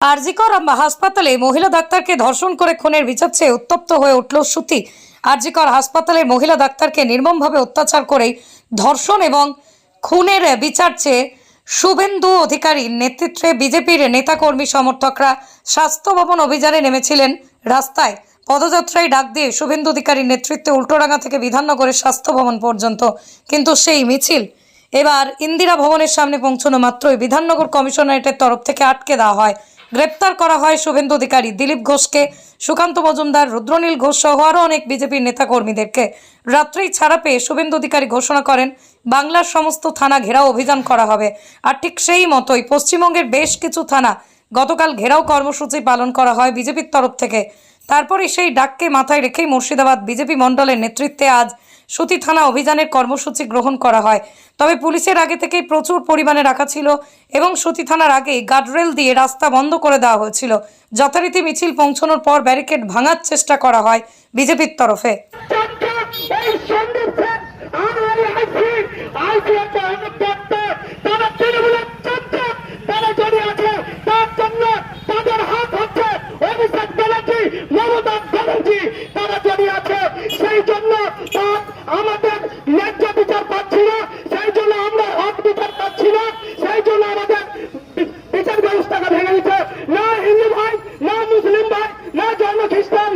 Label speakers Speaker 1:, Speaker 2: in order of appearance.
Speaker 1: আরজিকর হাসপাতালে মহিলা ডাক্তারকে ধর্ষণ করে খুনের বিচার চেয়ে উত্তপ্ত হয়ে উঠল সুতি আরজিকর হাসপাতালে মহিলা ডাক্তারকে নির্মমভাবে অত্যাচার করেই ধর্ষণ এবং খুনের বিচার চেয়ে শুভেন্দু অধিকারীর নেতৃত্বে বিজেপির নেতাকর্মী সমর্থকরা স্বাস্থ্য ভবন অভিযানে নেমেছিলেন রাস্তায়। পদযাত্রায় ডাক দিয়ে শুভেন্দু অধিকারীর নেতৃত্বে উল্টোডাঙ্গা থেকে বিধাননগরের স্বাস্থ্য ভবন পর্যন্ত। কিন্তু সেই মিছিল এবার ইন্দিরা ভবনের সামনে পৌঁছানো মাত্রই বিধাননগর কমিশনারেটের তরফ থেকে আটকে দেওয়া হয়। গ্রেপ্তার করা হয় শুভেন্দু অধিকারী। দিলীপ ঘোষকে, সুকান্ত মজুমদার, রুদ্রনীল ঘোষ সহ আরও অনেক বিজেপির নেতাকর্মীদেরকে। রাত্রেই ছাড়া পেয়ে শুভেন্দু অধিকারী ঘোষণা করেন, বাংলার সমস্ত থানা ঘেরাও অভিযান করা হবে। আর ঠিক সেই মতোই পশ্চিমবঙ্গের বেশ কিছু থানা গতকাল ঘেরাও কর্মসূচি পালন করা হয় বিজেপির তরফ থেকে। তারপরে সেই ডাককে মাথায় রেখেই মুর্শিদাবাদ বিজেপি মণ্ডলের নেতৃত্বে আজ সুতি থানা অভিযানের কর্মসূচি গ্রহণ করা হয়। তবে পুলিশের আগে থেকেই প্রচুর পরিমাণে রাখা ছিল এবং সুতি থানার আগেই গার্ডরেল দিয়ে রাস্তা বন্ধ করে দেওয়া হয়েছিল। যথারীতি মিছিল পৌঁছানোর পর ব্যারিকেড ভাঙার চেষ্টা করা হয় বিজেপির তরফে।
Speaker 2: আমাদের ন্যায্য বিচার পাচ্ছি না, সেই জন্য আমরা হক বিচার পাচ্ছি না, সেই জন্য আমাদের বিচার ব্যবস্থাকে ভেঙে দিচ্ছে। না হিন্দু ভাই, না মুসলিম ভাই, না জন্ম খ্রিস্টান